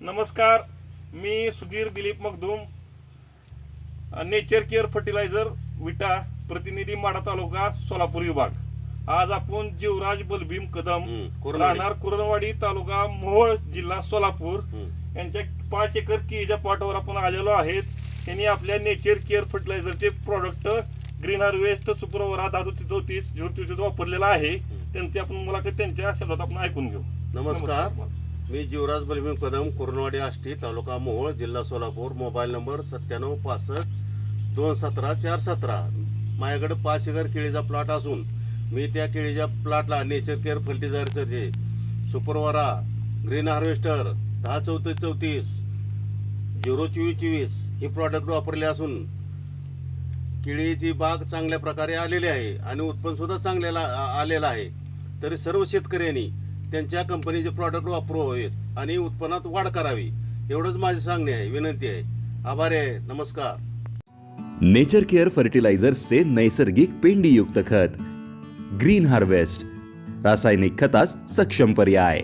नमस्कार मी Sudhir Dilip Magdum nature care fertilizer Vita प्रतिनिधी माडा तालुका सोलापूर विभाग. आज आपण जीवराज बलभीम कदम. राहणार कुरणवाडी तालुका मोहोळ जिल्हा सोलापूर. यांच्या पाच एकर केळीच्या प्लॉटवर आपण आलेलो आहेत. त्यांनी आपल्या नेचर केअर फर्टिलायझरचे प्रॉडक्ट ग्रीन हार्वेस्ट सुपरवरा धातू चौतीस झिरो चौतीस वापरलेला आहे. त्यांची आपण मुलाखत त्यांच्या शब्दात आपण ऐकून घेऊ. नमस्कार. मी जीवराज बलभीम कदम कुरणवाडी आष्टी तालुका मोहोळ जिल्हा सोलापूर मोबाईल नंबर सत्त्याण्णव पासष्ट दोन सतरा चार सतरा. माझ्याकडे पाच एकर केळीचा प्लॉट असून मी त्या केळीच्या प्लॉटला नेचर केअर फर्टिलायझरचे सुपरवारा ग्रीन हार्वेस्टर दहा चौतीस चौतीस झिरो चोवीस चोवीस हे प्रॉडक्ट वापरले असून केळीची बाग चांगल्या प्रकारे आलेली आहे आणि उत्पन्नसुद्धा चांगलेला चांगल्याला आ- आलेलं आहे. तरी सर्व शेतकऱ्यांनी त्यांच्या कंपनीचे प्रॉडक्ट वापरावेत आणि उत्पन्नात वाढ करावी एवढंच माझं सांगणे आहे विनंती आहे. आभार आहे. नमस्कार. नेचर केअर फर्टिलायझर्सचे नैसर्गिक पेंडीयुक्त खत. ग्रीन हार्वेस्ट रासायनिक खतास सक्षम पर्याय.